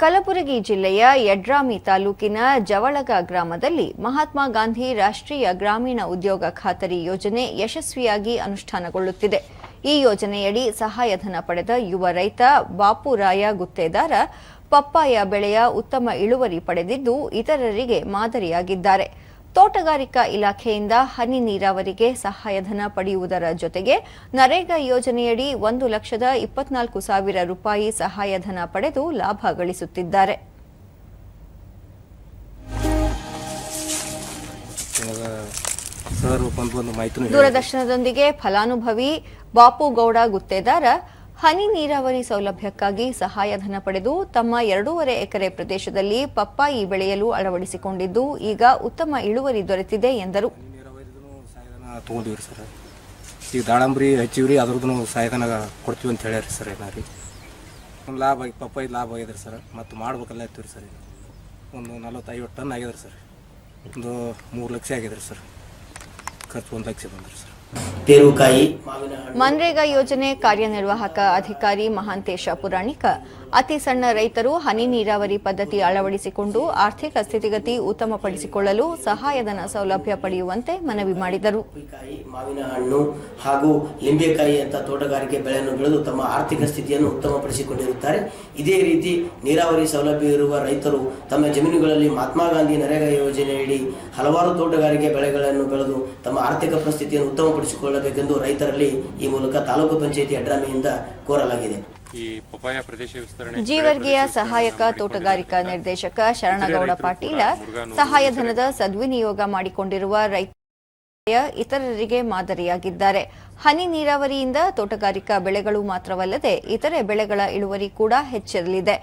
ಕಲಬುರಗಿ ಜಿಲ್ಲೆಯ ಯಡ್ರಾಮಿ ತಾಲೂಕಿನ ಜವಳಗ ಗ್ರಾಮದಲ್ಲಿ ಮಹಾತ್ಮ ಗಾಂಧಿ ರಾಷ್ಟ್ರೀಯ ಗ್ರಾಮೀಣ ಉದ್ಯೋಗ ಖಾತರಿ ಯೋಜನೆ ಯಶಸ್ವಿಯಾಗಿ ಅನುಷ್ಠಾನಗೊಳ್ಳುತ್ತಿದೆ. ಈ ಯೋಜನೆಯಡಿ ಸಹಾಯಧನ ಪಡೆದ ಯುವ ರೈತ ಬಾಪುರಾಯ ಗುತ್ತೇದಾರ, ಪಪ್ಪಾಯ ಬೆಳೆಯ ಉತ್ತಮ ಇಳುವರಿ ಪಡೆದಿದ್ದು ಇತರರಿಗೆ ಮಾದರಿಯಾಗಿದ್ದಾರೆ. ತೋಟಗಾರಿಕಾ ಇಲಾಖೆಯಿಂದ ಹನಿ ನೀರಾವರಿಗೆ ಸಹಾಯಧನ ಪಡೆಯುವುದರ ಜೊತೆಗೆ ನರೇಗಾ ಯೋಜನೆಯಡಿ ಒಂದು ಲಕ್ಷದ ಇಪ್ಪತ್ನಾಲ್ಕು ಸಾವಿರ ರೂಪಾಯಿ ಸಹಾಯಧನ ಪಡೆದು ಲಾಭ ಗಳಿಸುತ್ತಿದ್ದಾರೆ. ದೂರದರ್ಶನದೊಂದಿಗೆ ಫಲಾನುಭವಿ ಬಾಪುಗೌಡ ಗುತ್ತೇದಾರ ಹನಿ ನೀರಾವರಿ ಸೌಲಭ್ಯಕ್ಕಾಗಿ ಸಹಾಯಧನ ಪಡೆದು ತಮ್ಮ ಎರಡೂವರೆ ಎಕರೆ ಪ್ರದೇಶದಲ್ಲಿ ಪಪ್ಪಾಯಿ ಬೆಳೆಯಲು ಅಳವಡಿಸಿಕೊಂಡಿದ್ದು, ಈಗ ಉತ್ತಮ ಇಳುವರಿ ದೊರೆತಿದೆ ಎಂದರು. ತೊಗೊಂಡಿವ್ರಿ ಸರ್. ಈಗ ದಾಳಂಬ್ರಿ ಹಚ್ಚಿವ್ರಿ ಅದ್ರದ್ದು ಸಹಾಯಧನ ಕೊಡ್ತೀವಿ ಅಂತ ಹೇಳ್ಯಾರ ಸರ್ ಏನಾರ ಒಂದು ಲಾಭ ಆಗಿ, ಪಪ್ಪಾಯಿ ಲಾಭ ಆಗಿದ್ರಿ ಸರ್. ಮತ್ತು ಮಾಡ್ಬೇಕಲ್ಲ ರೀ ಸರ್ ಒಂದು ನಲ್ವತ್ತೈವತ್ತು ಟನ್ ಆಗಿದ್ರಿ ಸರ್. ಒಂದು ಮೂರು ಲಕ್ಷ ಆಗಿದ್ರಿ ಸರ್. ಖರ್ಚು ಒಂದು ಲಕ್ಷ ಬಂದ್ರಿ ಸರ್. ಮನ್ರೇಗಾ ಯೋಜನೆ ಕಾರ್ಯನಿರ್ವಾಹಕ ಅಧಿಕಾರಿ ಮಹಾಂತೇಶ ಪುರಾಣಿಕ. ಅತಿ ಸಣ್ಣ ರೈತರು ಹನಿ ನೀರಾವರಿ ಪದ್ಧತಿ ಅಳವಡಿಸಿಕೊಂಡು ಆರ್ಥಿಕ ಸ್ಥಿತಿಗತಿ ಉತ್ತಮಪಡಿಸಿಕೊಳ್ಳಲು ಸಹಾಯಧನ ಸೌಲಭ್ಯ ಪಡೆಯುವಂತೆ ಮನವಿ ಮಾಡಿದರು. ಮಾವಿನ ಹಣ್ಣು ಹಾಗೂ ಲಿಂಬೆಕಾಯಿ ಅಂತ ತೋಟಗಾರಿಕೆ ಬೆಳೆಯನ್ನು ಬೆಳೆದು ತಮ್ಮ ಆರ್ಥಿಕ ಸ್ಥಿತಿಯನ್ನು ಉತ್ತಮಪಡಿಸಿಕೊಂಡಿರುತ್ತಾರೆ. ಇದೇ ರೀತಿ ನೀರಾವರಿ ಸೌಲಭ್ಯ ಇರುವ ರೈತರು ತಮ್ಮ ಜಮೀನುಗಳಲ್ಲಿ ಮಹಾತ್ಮ ಗಾಂಧಿ ನರೇಗಾ ಯೋಜನೆಯಡಿ ಹಲವಾರು ತೋಟಗಾರಿಕೆ ಬೆಳೆಗಳನ್ನು ಬೆಳೆದು ತಮ್ಮ ಆರ್ಥಿಕ ಪರಿಸ್ಥಿತಿಯನ್ನು ಉತ್ತಮಪಡಿಸಿಕೊಳ್ಳಬೇಕೆಂದು ರೈತರಲ್ಲಿ ಈ ಮೂಲಕ ತಾಲೂಕು ಪಂಚಾಯಿತಿ ಅಡ್ರಾಮಿಯಿಂದ ಕೋರಲಾಗಿದೆ. ಈ ಪಪಾಯ ಪ್ರದೇಶ ವಿಸ್ತರಣೆ ಜೀವರ್ಗಿಯ ಸಹಾಯಕ ತೋಟಗಾರಿಕಾ ನಿರ್ದೇಶಕ ಶರಣಗೌಡ ಪಾಟೀಲ ಸಹಾಯಧನದ ಸದ್ವಿನಿಯೋಗ ಮಾಡಿಕೊಂಡಿರುವ ರೈತ ಇತರರಿಗೆ ಮಾದರಿಯಾಗಿದ್ದಾರೆ. ಹನಿ ನೀರಾವರಿಯಿಂದ ತೋಟಗಾರಿಕಾ ಬೆಳೆಗಳು ಮಾತ್ರವಲ್ಲದೆ ಇತರೆ ಬೆಳೆಗಳ ಇಳುವರಿ ಕೂಡ ಹೆಚ್ಚಿರಲಿದೆ.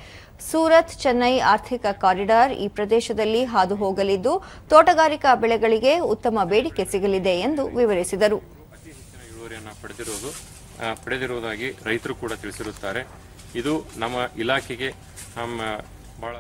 ಸೂರತ್, ಚೆನ್ನೈ ಆರ್ಥಿಕ ಕಾರಿಡಾರ್ ಈ ಪ್ರದೇಶದಲ್ಲಿ ಹಾದು ಹೋಗಲಿದ್ದು ತೋಟಗಾರಿಕಾ ಬೆಳೆಗಳಿಗೆ ಉತ್ತಮ ಬೇಡಿಕೆ ಸಿಗಲಿದೆ ಎಂದು ವಿವರಿಸಿದರು. ಪಡೆದಿರುವುದಾಗಿ ರೈತರು ಕೂಡ ತಿಳಿಸಿರುತ್ತಾರೆ. ಇದು ನಮ್ಮ ಇಲಾಖೆಗೆ ಬಹಳ